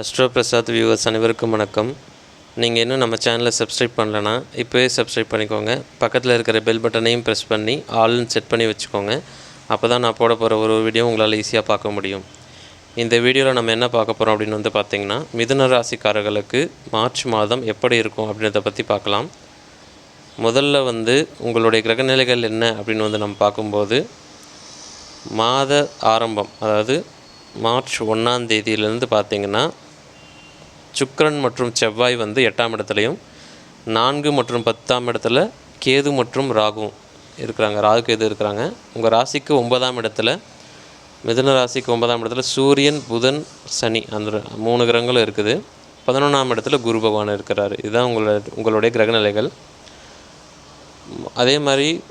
Astro Prasad viewers அனைவருக்கும் வணக்கம். நீங்கள் இன்னும் நம்ம சேனலை சப்ஸ்கிரைப் பண்ணலன்னா இப்போவே சப்ஸ்கிரைப் பண்ணிக்கோங்க. பக்கத்தில் இருக்கிற பெல் பட்டனையும் ப்ரெஸ் பண்ணி ஆல்னு செட் பண்ணி வச்சுக்கோங்க. அப்போ தான் நான் போட போகிற ஒரு வீடியோ உங்களால் ஈஸியாக பார்க்க முடியும். இந்த வீடியோவில் நம்ம என்ன பார்க்க போகிறோம் அப்படின்னு வந்து பார்த்திங்கன்னா மிதுன ராசிக்காரர்களுக்கு மார்ச் மாதம் எப்படி இருக்கும் அப்படின்றத பற்றி பார்க்கலாம். முதல்ல வந்து உங்களுடைய கிரகநிலைகள் என்ன அப்படின்னு வந்து நம்ம பார்க்கும்போது மாத ஆரம்பம் அதாவது மார்ச் ஒன்றாம் தேதியிலேருந்து பார்த்தீங்கன்னா சுக்ரன் மற்றும் செவ்வாய் வந்து எட்டாம் இடத்துலையும் நான்கு மற்றும் பத்தாம் இடத்துல கேது மற்றும் ராகும் இருக்கிறாங்க. ராகு கேது இருக்கிறாங்க. உங்கள் ராசிக்கு ஒன்பதாம் இடத்துல மிதுன ராசிக்கு ஒன்பதாம் இடத்துல சூரியன் புதன் சனி அந்த மூணு கிரகங்களும் இருக்குது. பதினொன்றாம் இடத்துல குரு பகவான் இருக்கிறார். இதுதான் உங்களோட உங்களுடைய கிரகநிலைகள். அதே மாதிரி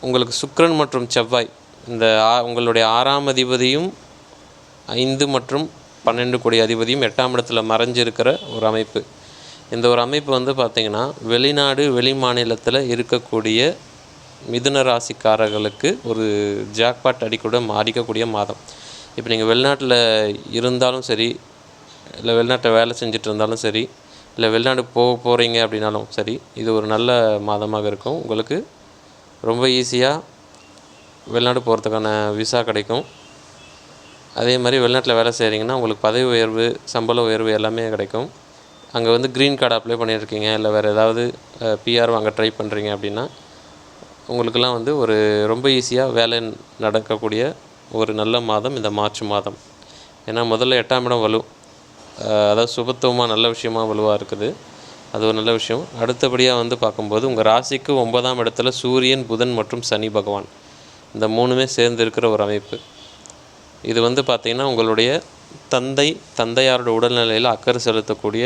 உங்களுக்கு சுக்கரன் மற்றும் செவ்வாய் இந்த ஆ- உங்களுடைய ஆறாம் அதிபதியும் ஐந்து மற்றும் பன்னெண்டு கோடி அதிபதியும் எட்டாம் இடத்துல மறைஞ்சிருக்கிற ஒரு அமைப்பு. இந்த ஒரு அமைப்பு வந்து பார்த்திங்கன்னா வெளிநாடு வெளி மாநிலத்தில் இருக்கக்கூடிய மிதுன ராசிக்காரர்களுக்கு ஒரு ஜாக்பாட் அடிக்கூட மாறிக்கக்கூடிய மாதம். இப்போ நீங்கள் வெளிநாட்டில் இருந்தாலும் சரி இல்லை வெளிநாட்டில் வேலை செஞ்சுட்டு இருந்தாலும் சரி இல்லை வெளிநாடு போக போகிறீங்க அப்படின்னாலும் சரி இது ஒரு நல்ல மாதமாக இருக்கும். உங்களுக்கு ரொம்ப ஈஸியாக வெளிநாடு போகிறதுக்கான விசா கிடைக்கும். அதே மாதிரி வெளிநாட்டில் வேலை செய்கிறீங்கன்னா உங்களுக்கு பதவி உயர்வு சம்பள உயர்வு எல்லாமே கிடைக்கும். அங்கே வந்து க்ரீன் கார்டு அப்ளை பண்ணியிருக்கீங்க இல்லை வேறு ஏதாவது பிஆர் வாங்க ட்ரை பண்ணுறீங்க அப்படின்னா உங்களுக்கெல்லாம் வந்து ஒரு ரொம்ப ஈஸியாக வேலை நடக்கக்கூடிய ஒரு நல்ல மாதம் இந்த மார்ச் மாதம். ஏன்னா முதல்ல எட்டாம் இடம் வலு அதாவது சுபத்துவமாக நல்ல விஷயமா வலுவாக இருக்குது. அது ஒரு நல்ல விஷயம். அடுத்தபடியாக வந்து பார்க்கும்போது உங்கள் ராசிக்கு ஒன்பதாம் இடத்துல சூரியன் புதன் மற்றும் சனி பகவான். இந்த மூணுமே சேர்ந்து இருக்கிற ஒரு அமைப்பு. இது வந்து பார்த்திங்கன்னா உங்களுடைய தந்தை தந்தையாரோட உடல்நிலையில் அக்கறை செலுத்தக்கூடிய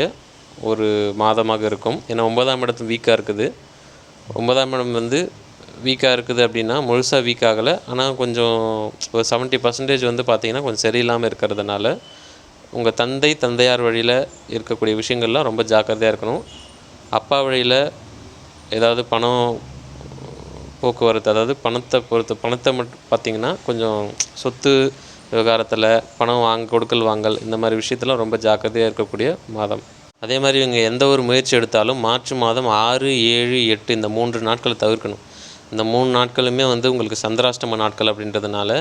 ஒரு மாதமாக இருக்கும். ஏன்னா ஒன்பதாம் இடத்து வீக்காக இருக்குது. ஒன்பதாம் இடம் வந்து வீக்காக இருக்குது அப்படின்னா முழுசாக வீக் ஆகலை. ஆனால் கொஞ்சம் ஒரு செவன்ட்டி பர்சன்டேஜ் வந்து பார்த்திங்கன்னா கொஞ்சம் சரியில்லாமல் இருக்கிறதுனால உங்கள் தந்தை தந்தையார் வழியில் இருக்கக்கூடிய விஷயங்கள்லாம் ரொம்ப ஜாக்கிரதையாக இருக்கணும். அப்பா வழியில் ஏதாவது பணம் போக்குவரத்து அதாவது பணத்தை பொறுத்து பணத்தை மட்டும் பார்த்தீங்கன்னா கொஞ்சம் சொத்து விவகாரத்தில் பணம் வாங்க கொடுக்கல் வாங்கல் இந்த மாதிரி விஷயத்தில் ரொம்ப ஜாக்கிரதையாக இருக்கக்கூடிய மாதம். அதே மாதிரி இவங்க எந்த ஒரு முயற்சி எடுத்தாலும் மார்ச் மாதம் ஆறு ஏழு எட்டு இந்த மூன்று நாட்களை தவிர்க்கணும். இந்த மூணு நாட்களுமே வந்து உங்களுக்கு சந்திராஷ்டம நாட்கள் அப்படின்றதுனால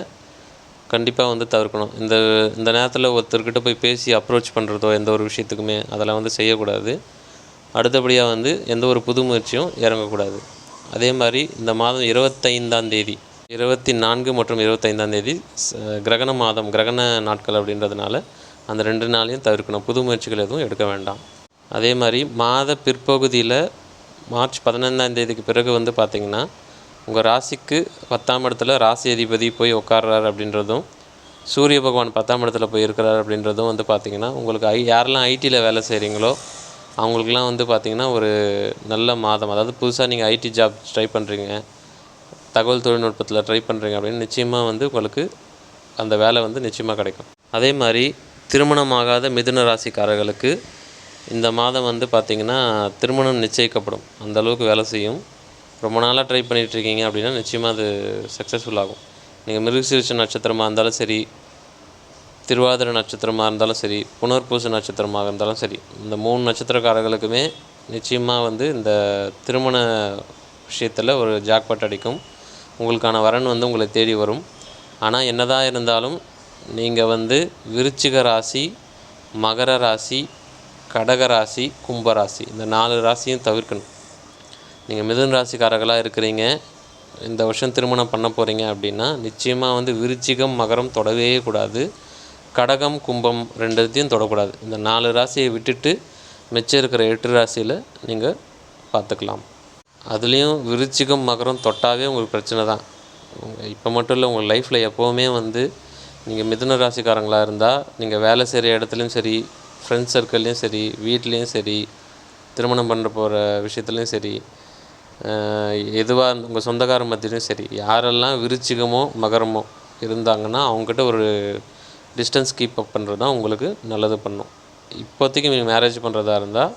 கண்டிப்பாக வந்து தவிர்க்கணும். இந்த இந்த நேரத்தில் ஒருத்தர்கிட்ட போய் பேசி அப்ரோச் பண்ணுறதோ எந்த ஒரு விஷயத்துக்குமே அதெல்லாம் வந்து செய்யக்கூடாது. அடுத்தபடியாக வந்து எந்த ஒரு புது முயற்சியும் இறங்கக்கூடாது. அதே மாதிரி இந்த மாதம் இருபத்தைந்தாம் தேதி இருபத்தி நான்கு மற்றும் இருபத்தைந்தாம் தேதி கிரகண மாதம் கிரகண நாட்கள் அப்படின்றதுனால அந்த ரெண்டு நாளையும் தவிர்க்கணும். புது முயற்சிகள் எதுவும் எடுக்க வேண்டாம். அதே மாதிரி மாத பிற்பகுதியில் மார்ச் பதினைந்தாம் தேதிக்கு பிறகு வந்து பார்த்திங்கன்னா உங்கள் ராசிக்கு பத்தாம் இடத்துல ராசி அதிபதி போய் உட்கார்றாரு அப்படின்றதும் சூரிய பகவான் பத்தாம் இடத்துல போய் இருக்கிறார் அப்படின்றதும் வந்து பார்த்திங்கன்னா உங்களுக்கு ஐ யாரெல்லாம் ஐடியில் வேலை செய்கிறீங்களோ அவங்களுக்குலாம் வந்து பார்த்திங்கன்னா ஒரு நல்ல மாதம். அதாவது புதுசாக நீங்கள் ஐடி ஜாப் ட்ரை பண்ணுறீங்க தகவல் தொழில்நுட்பத்தில் ட்ரை பண்ணுறீங்க அப்படின்னு நிச்சயமாக வந்து உங்களுக்கு அந்த வேலை வந்து நிச்சயமாக கிடைக்கும். அதே மாதிரி திருமணமாகாத மிதுன ராசிக்காரர்களுக்கு இந்த மாதம் வந்து பார்த்திங்கன்னா திருமணம் நிச்சயிக்கப்படும். அந்த அளவுக்கு வேலை செய்யும். ரொம்ப நாளாக ட்ரை பண்ணிகிட்ருக்கீங்க இருக்கீங்க அப்படின்னா நிச்சயமாக அது சக்ஸஸ்ஃபுல் ஆகும். நீங்கள் மிருகசீரிஷ நட்சத்திரமாக இருந்தாலும் சரி திருவாதிர நட்சத்திரமாக இருந்தாலும் சரி புனர்பூச நட்சத்திரமாக இருந்தாலும் சரி இந்த மூணு நட்சத்திரக்காரர்களுக்குமே நிச்சயமாக வந்து இந்த திருமண விஷயத்தில் ஒரு ஜாக்பாட் அடிக்கும். உங்களுக்கான வரன் வந்து உங்களை தேடி வரும். ஆனால் என்னதான் இருந்தாலும் நீங்கள் வந்து விருச்சிக ராசி மகர ராசி கடக ராசி கும்ப ராசி இந்த நாலு ராசியும் தவிர்க்கணும். நீங்கள் மிதுன் ராசிக்காரர்களாக இருக்கிறீங்க. இந்த வருஷம் திருமணம் பண்ண போகிறீங்க அப்படின்னா நிச்சயமாக வந்து விருச்சிகம் மகரம் தொடவே கூடாது. கடகம் கும்பம் ரெண்டுத்தையும் தொடக்கூடாது. இந்த நாலு ராசியை விட்டுட்டு மிச்சம் இருக்கிற எட்டு ராசியில் நீங்கள் பார்த்துக்கலாம். அதுலேயும் விருச்சிகம் மகரம் தொட்டாவே உங்களுக்கு பிரச்சனை தான். இப்போ மட்டும் இல்லை உங்கள் லைஃப்பில் எப்போவுமே வந்து நீங்கள் மிதுன ராசிக்காரங்களாக இருந்தால் நீங்கள் வேலை செய்கிற இடத்துலையும் சரி ஃப்ரெண்ட்ஸ் சர்க்கிள்லேயும் சரி வீட்லேயும் சரி திருமணம் பண்ணுற போகிற விஷயத்துலையும் சரி எதுவாக உங்கள் சொந்தக்கார மத்தியிலையும் சரி யாரெல்லாம் விருச்சிகமோ மகரமோ இருந்தாங்கன்னா அவங்ககிட்ட ஒரு டிஸ்டன்ஸ் கீப் அப் பண்ணுறது தான் உங்களுக்கு நல்லது பண்ணும். இப்போதைக்கு நீங்கள் மேரேஜ் பண்ணுறதா இருந்தால்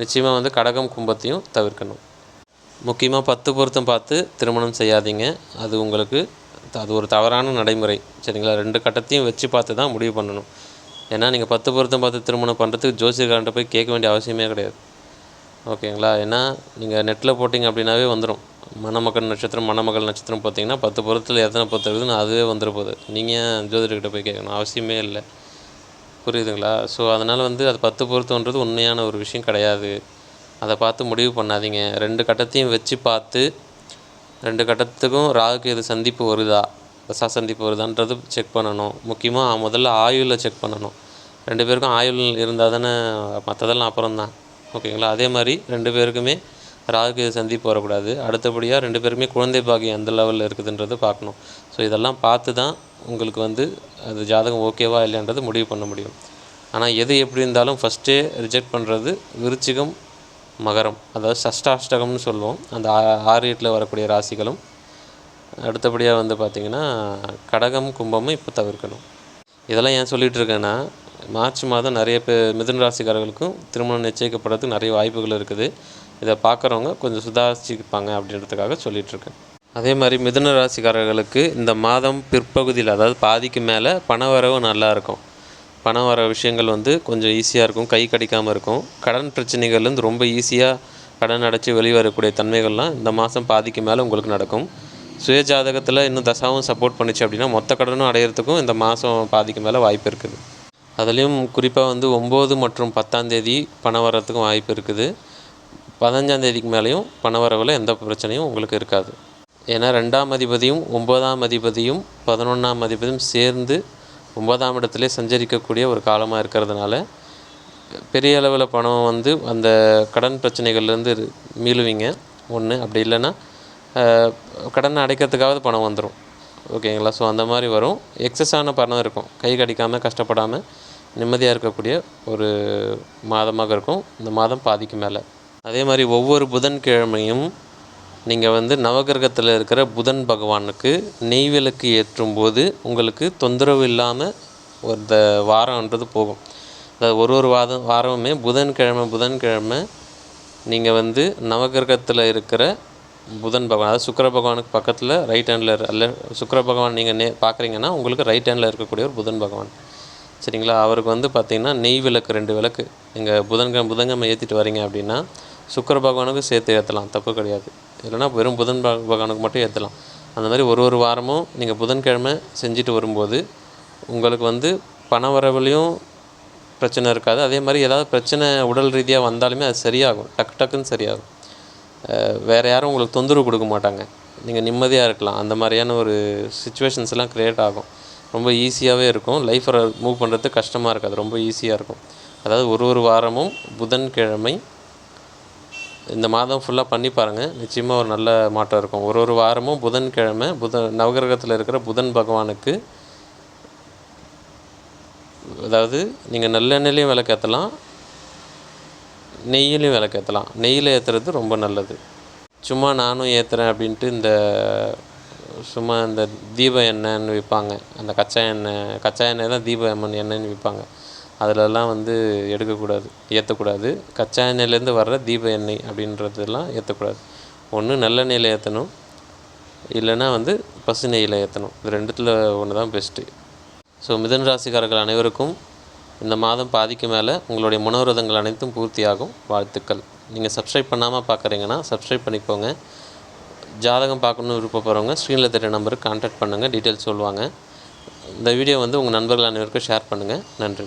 நிச்சயமாக வந்து கடகம் கும்பத்தையும் தவிர்க்கணும். முக்கியமாக பத்து பொருத்தம் பார்த்து திருமணம் செய்யாதீங்க. அது உங்களுக்கு அது ஒரு தவறான நடைமுறை. சரிங்களா? ரெண்டு கட்டத்தையும் வச்சு பார்த்து தான் முடிவு பண்ணணும். ஏன்னா நீங்கள் பத்து பொருத்தம் பார்த்து திருமணம் பண்ணுறதுக்கு ஜோசியக்காரன்ட்ட போய் கேட்க வேண்டிய அவசியமே கிடையாது. ஓகேங்களா? ஏன்னா நீங்கள் நெட்டில் போட்டிங்க அப்படின்னாவே வந்துடும் மணமக்கள் நட்சத்திரம் மணமகள் நட்சத்திரம் பார்த்தீங்கன்னா பத்து பொருத்தில் எத்தனை பொருத்தம் இருக்குதுன்னு அதுவே வந்துட போகுது. நீங்கள் ஜோதிடர்கிட்ட போய் கேட்கணும்? அவசியமே இல்லை. புரியுதுங்களா? ஸோ அதனால் வந்து அது பத்து பொருத்தம்ன்றது உண்மையான ஒரு விஷயம் கிடையாது. அதை பார்த்து முடிவு பண்ணாதீங்க. ரெண்டு கட்டத்தையும் வச்சு பார்த்து ரெண்டு கட்டத்துக்கும் ராகுக்கு எது சந்திப்பு வருதா? தசா சந்திப்பு வருதான்றது செக் பண்ணணும். முக்கியமாக முதல்ல ஆயுளில் செக் பண்ணணும். ரெண்டு பேருக்கும் ஆயுள் இருந்தால் தானே மற்றதெல்லாம் அப்புறம் தான் ஓகேங்களா? அதே மாதிரி ரெண்டு பேருக்குமே ராகுக்கு எது சந்திப்பு வரக்கூடாது. அடுத்தபடியாக ரெண்டு பேருக்குமே குழந்தை பாக்கியம் எந்த லெவலில் இருக்குதுன்றது பார்க்கணும். ஸோ இதெல்லாம் பார்த்து தான் உங்களுக்கு வந்து அது ஜாதகம் ஓகேவா இல்லைன்றது முடிவு பண்ண முடியும். ஆனால் எது எப்படி இருந்தாலும் ஃபஸ்ட்டே ரிஜெக்ட் பண்ணுறது விருச்சிகம் மகரம் அதாவது சஷ்டாஷ்டகம்னு சொல்லுவோம். அந்த ஆ- ஆறு எட்டில் வரக்கூடிய ராசிகளும். அடுத்தபடியாக வந்து பார்த்திங்கன்னா கடகம் கும்பமும் இப்போ தவிர்க்கணும். இதெல்லாம் ஏன் சொல்லிகிட்டு இருக்கேன்னா மார்ச் மாதம் நிறைய பேர் மிதுன ராசிக்காரர்களுக்கும் திருமணம் நிச்சயிக்கப்படுறதுக்கு நிறைய வாய்ப்புகள் இருக்குது. இதை பார்க்குறவங்க கொஞ்சம் சுதாரிச்சுப்பாங்க அப்படின்றதுக்காக சொல்லிகிட்ருக்கேன் அதே மாதிரி மிதுன ராசிக்காரர்களுக்கு இந்த மாதம் பிற்பகுதியில் அதாவது பாதிக்கு மேலே பணவரவு நல்லாயிருக்கும் பணம் வர விஷயங்கள் வந்து கொஞ்சம் ஈஸியாக இருக்கும். கை கடிக்காமல் இருக்கும். கடன் பிரச்சனைகள்லேருந்து ரொம்ப ஈஸியாக கடன் அடைச்சி வெளிவரக்கூடிய தன்மைகள்லாம் இந்த மாதம் பாதிக்கு மேலே உங்களுக்கு நடக்கும். சுய ஜாதகத்தில் இன்னும் தசாவும் சப்போர்ட் பண்ணுச்சு அப்படின்னா மொத்த கடனும் அடையிறதுக்கும் இந்த மாதம் பாதிக்கு மேலே வாய்ப்பு இருக்குது. அதுலேயும் குறிப்பாக வந்து ஒம்பது மற்றும் பத்தாம் தேதி பணம் வர்றதுக்கும் வாய்ப்பு இருக்குது. பதினஞ்சாம் தேதிக்கு மேலேயும் பண வரவில் எந்த பிரச்சனையும் உங்களுக்கு இருக்காது. ஏன்னா ரெண்டாம் அதிபதியும் ஒன்பதாம் அதிபதியும் பதினொன்றாம் அதிபதியும் சேர்ந்து ஒன்பதாம் இடத்திலே சஞ்சரிக்கக்கூடிய ஒரு காலமாக இருக்கிறதுனால பெரிய அளவில் பணம் வந்து அந்த கடன் பிரச்சனைகள்லேருந்து மீளுவீங்க. ஒன்று அப்படி இல்லைன்னா கடனை அடைக்கிறதுக்காவது பணம் வந்துடும் ஓகேங்களா ஸோ அந்த மாதிரி வரும். எக்ஸஸான பணம் இருக்கும். கை கடிக்காமல் கஷ்டப்படாமல் நிம்மதியாக இருக்கக்கூடிய ஒரு மாதமாக இருக்கும். இந்த மாதம் பாதிக்கு மேலே. அதே மாதிரி ஒவ்வொரு புதன்கிழமையும் நீங்கள் வந்து நவகிரகத்தில் இருக்கிற புதன் பகவானுக்கு நெய் விளக்கு ஏற்றும் போது உங்களுக்கு தொந்தரவு இல்லாமல் ஒரு வாரம்ன்றது போகும். அதாவது ஒரு ஒரு வாரம் வாரமுமே புதன்கிழமை புதன்கிழமை நீங்கள் வந்து நவகிரகத்தில் இருக்கிற புதன் பகவான் அதாவது சுக்கிர பகவானுக்கு பக்கத்தில் ரைட் ஹேண்டில் அல்ல சுக்கிர பகவான் நீங்கள் நே பார்க்குறீங்கன்னா உங்களுக்கு ரைட் ஹேண்டில் இருக்கக்கூடிய ஒரு புதன் பகவான். சரிங்களா? அவருக்கு வந்து பார்த்திங்கன்னா நெய் விளக்கு ரெண்டு விளக்கு. நீங்கள் புதன்கிழமை புதன்கிழமை ஏற்றிட்டு வரீங்க அப்படின்னா சுக்கிர பகவானுக்கு சேர்த்து ஏற்றலாம் தப்பு கிடையாது. இல்லைன்னா வெறும் புதன் பகவானுக்கு மட்டும் ஏற்றலாம் அந்த மாதிரி ஒரு ஒரு வாரமும் நீங்கள் புதன்கிழமை செஞ்சுட்டு வரும்போது உங்களுக்கு வந்து பண வரவுலையும் பிரச்சனை இருக்காது. அதே மாதிரி ஏதாவது பிரச்சனை உடல் ரீதியாக வந்தாலுமே அது சரியாகும். டக்கு டக்குன்னு சரியாகும். வேறு யாரும் உங்களுக்கு தொந்தரவு கொடுக்க மாட்டாங்க. நீங்கள் நிம்மதியாக இருக்கலாம். அந்த மாதிரியான ஒரு சுச்சுவேஷன்ஸ்லாம் க்ரியேட் ஆகும். ரொம்ப ஈஸியாகவே இருக்கும். லைஃப்பை மூவ் பண்ணுறது கஷ்டமாக இருக்காது. ரொம்ப ஈஸியாக இருக்கும். அதாவது ஒரு ஒரு வாரமும் புதன்கிழமை இந்த மாதம் ஃபுல்லாக பண்ணி பாருங்கள் நிச்சயமாக ஒரு நல்ல மாற்றம் இருக்கும். ஒரு ஒரு வாரமும் புதன்கிழமை புதன் நவகிரகத்தில் இருக்கிற புதன் பகவானுக்கு அதாவது நீங்கள் நல்லெண்ணெயிலையும் விளக்கேற்றலாம் நெய்யிலையும் விளக்கேற்றலாம் நெய்யில் ஏற்றுறது ரொம்ப நல்லது. சும்மா நானும் ஏற்றுறேன் அப்படின்ட்டு இந்த சும்மா இந்த தீப எண்ணெய்ன்னு விற்பாங்க அந்த கச்சா எண்ணெய் கச்சா எண்ணெய் தான் தீப எம்மன் எண்ணெய்ன்னு விற்பாங்க அதிலெல்லாம் வந்து எடுக்கக்கூடாது ஏற்றக்கூடாது கச்சா எண்ணெயிலேருந்து வர்ற தீப எண்ணெய் அப்படின்றதெல்லாம் ஏற்றக்கூடாது ஒன்று நல்லெண்ணெயில் ஏற்றணும் இல்லைன்னா வந்து பசு நெய்யில் ஏற்றணும் இது ரெண்டுத்தில் ஒன்று தான் பெஸ்ட்டு ஸோ மிதன் ராசிக்காரர்கள் அனைவருக்கும் இந்த மாதம் பாதிக்கு மேலே உங்களுடைய மனோரதங்கள் அனைத்தும் பூர்த்தியாகும். வாழ்த்துக்கள். நீங்கள் சப்ஸ்கிரைப் பண்ணாமல் பார்க்குறீங்கன்னா சப்ஸ்கிரைப் பண்ணிக்கோங்க. ஜாதகம் பார்க்கணுன்னு விருப்பப்படுறவங்க ஸ்க்ரீனில் தெரிய நம்பருக்கு கான்டாக்ட் பண்ணுங்கள் டீட்டெயில்ஸ் சொல்லுவாங்க. இந்த வீடியோ வந்து உங்கள் நண்பர்கள் அனைவருக்கும் ஷேர் பண்ணுங்கள் நன்றி.